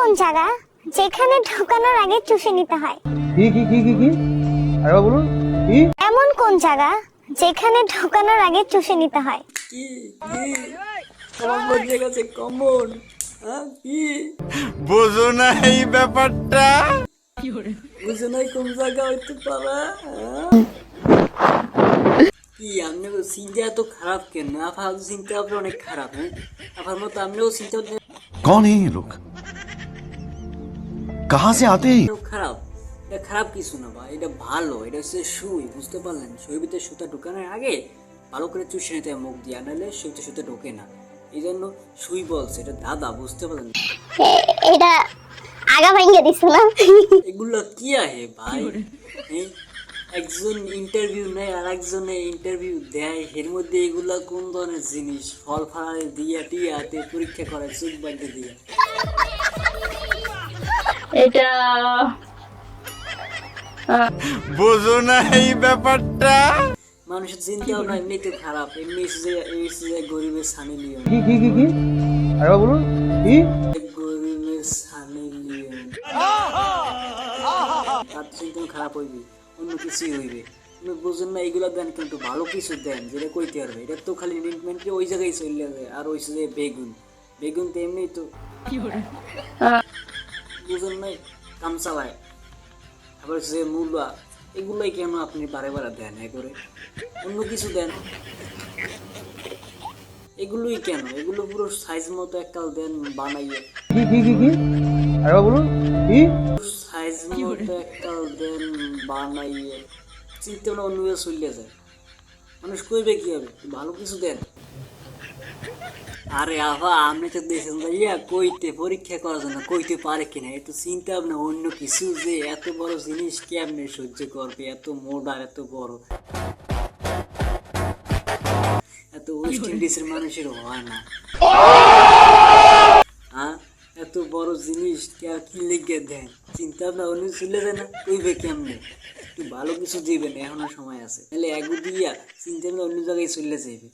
কোন জায়গা? যেখানে ঢোকানোর আগে চুষে নিতে হয়। কি কি কি কি কি? আরেকবার বলুন কি? এমন কোন জায়গা যেখানে ঢোকানোর আগে চুষে নিতে হয়? কি কি? হ্যাঁ, না এই ব্যাপারটা। বুঝো না কোন জায়গা হইতে পারা হ্যাঁ? কি আমনেও চিন্তা এত খারাপ কেন? আফা চিন্তা আপনার অনেক খারাপ হ্যাঁ? আফার মতো আমনেও চিন্তা কোন এই লোক? কাহা সে আতে খারাপ এটা খারাপ কি না বা এটা ভালো এটা হচ্ছে সুই বুঝতে পারলেন সুইয়ের ভিতরে সুতা ঢুকানোর আগে ভালো করে চুষে নিতে মুখ দিয়ে আনালে সুইতে সুতা ঢোকে না এই জন্য সুই বলছে এটা দাদা বুঝতে পারলেন এটা আগা ভাঙ্গে দিছিলাম না। এগুলো কি আহে ভাই একজন ইন্টারভিউ নেয় আর একজনে ইন্টারভিউ দেয়। এর মধ্যে এগুলা কোন ধরনের জিনিস? ফল ফলারে দিয়া টিয়া পরীক্ষা করে চোখ বাড়িতে দিয়া। এটা বোঝো না এই ব্যাপারটা। মানুষের চিন্তা ভাবনা এমনিতে খারাপ। এমনি যে যে গরিবের সানি লিওন কি কি কি কি? আরেকবার বলুন কি? গরিবের সানি লিওন তার চিন্তা খারাপ হইবে অন্য কিছুই হইবে। বুঝেন না এগুলো দেন কিন্তু ভালো কিছু দেন যেটা কইতে পারবে। এটা তো খালি নিটমেন্টে ওই জায়গায় চলে যায় আর ওই যে বেগুন। বেগুন তো এমনি তো বুঝেন নাই কাম চালায় আবার যে মূলা এগুলোই কেন আপনি বারে বারে দেন এ করে অন্য কিছু দেন। এগুলোই কেন? এগুলো পুরো সাইজ মতো এককাল দেন বানাইয়ে। কি কি কি কি? আরেকবার বলুন কি? সাইজ মতো এককাল দেন বানাইয়ে। চিন্তা ভাবনা অন্য চলে যায়। মানুষ কইবে কি হবে? ভালো কিছু দেন। আরে আভা আপনি তো দেখেন ভাইয়া কইতে পরীক্ষা করার জন্য কইতে পারে কিনা? এত চিন্তা ভাবনা, অন্য কিছু যে এত বড় জিনিস কেমনে সহ্য করবে? এত মোটা এত বড়। এত ওয়েস্ট ইন্ডিজের মানুষের হয় না। হ্যাঁ এত বড় জিনিস কে কি লেগে দেন? চিন্তা ভাবনা, অন্য চলে যায় না? কইবে কেমনে? একটু ভালো কিছু দিবেন, এখনও সময় আছে। তাহলে এগু দিয়া চিন্তা ভাবনা অন্য জায়গায় চলে যাইবে।